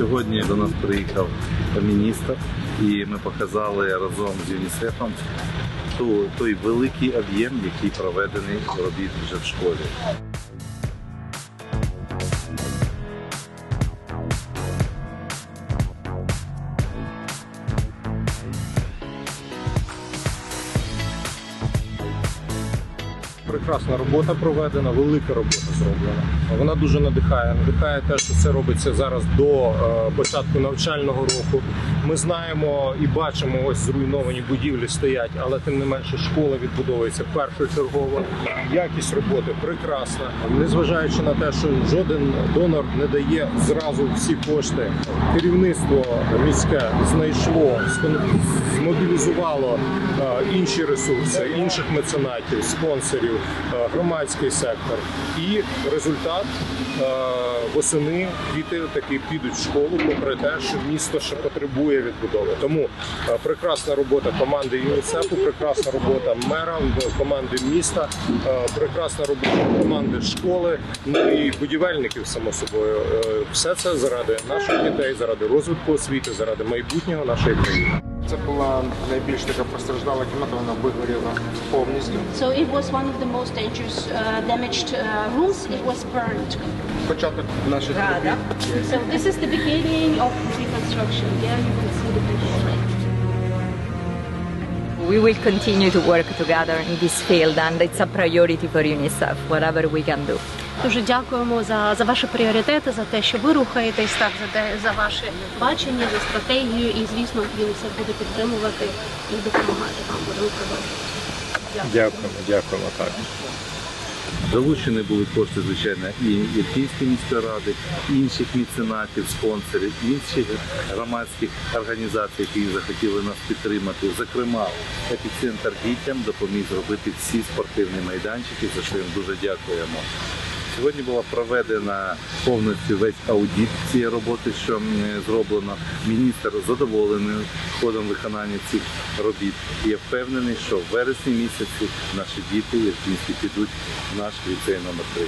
Сьогодні до нас приїхав міністр, і ми показали разом з ЮНІСЕФом той великий об'єм, який проведений робіт вже в школі. Прекрасна робота проведена, велика робота зроблена. Вона дуже надихає. Надихає те, що це робиться зараз до е, початку навчального року. Ми знаємо і бачимо, ось зруйновані будівлі стоять, але тим не менше школа відбудовується першочергово. Якість роботи прекрасна, незважаючи на те, що жоден донор не дає зразу всі кошти. Керівництво міське знайшло, змобілізувало е, інші ресурси, інших меценатів, спонсорів, е, громадський сектор. І результат е, восени діти таки підуть в школу, попри те, що місто ще потребує відбудови. Тому е, прекрасна робота команди ЮНІСЕФу, прекрасна робота мера, команди міста, е, прекрасна робота команди школи, ну і будівельників, само собою. Е, Все це заради наших дітей, заради розвитку освіти, заради майбутнього нашої країни. Це була найбільш така постраждала кімната, вона вигоріла повністю. So it was one of the most dangerous uh, damaged uh, rooms. It was burned. Початок наших робіт. So this is the beginning of reconstruction. There you can see the picture. We will continue to work together in this field, and it's a priority for UNICEF, whatever we can do. Дуже дякуємо за, за ваші пріоритети, за те, що ви рухаєтесь так, за те, за ваше бачення, за стратегію. І звісно, ЮНІСЕФ буде підтримувати і допомагати вам. Будемо продовжувати. Дякуємо, дякуємо так. Залучені були кошти, звичайно, і Ірпінської міської ради, інших міценатів, спонсорів, інших громадських організацій, які захотіли нас підтримати. Зокрема, епіцентр дітям допоміг зробити всі спортивні майданчики, за що їм дуже дякуємо. Сьогодні була проведена повністю весь аудит цієї роботи, що зроблено. Міністр задоволений ходом виконання цих робіт. І я впевнений, що в вересні місяці наші діти ірпінські підуть в наш ліцей номер 3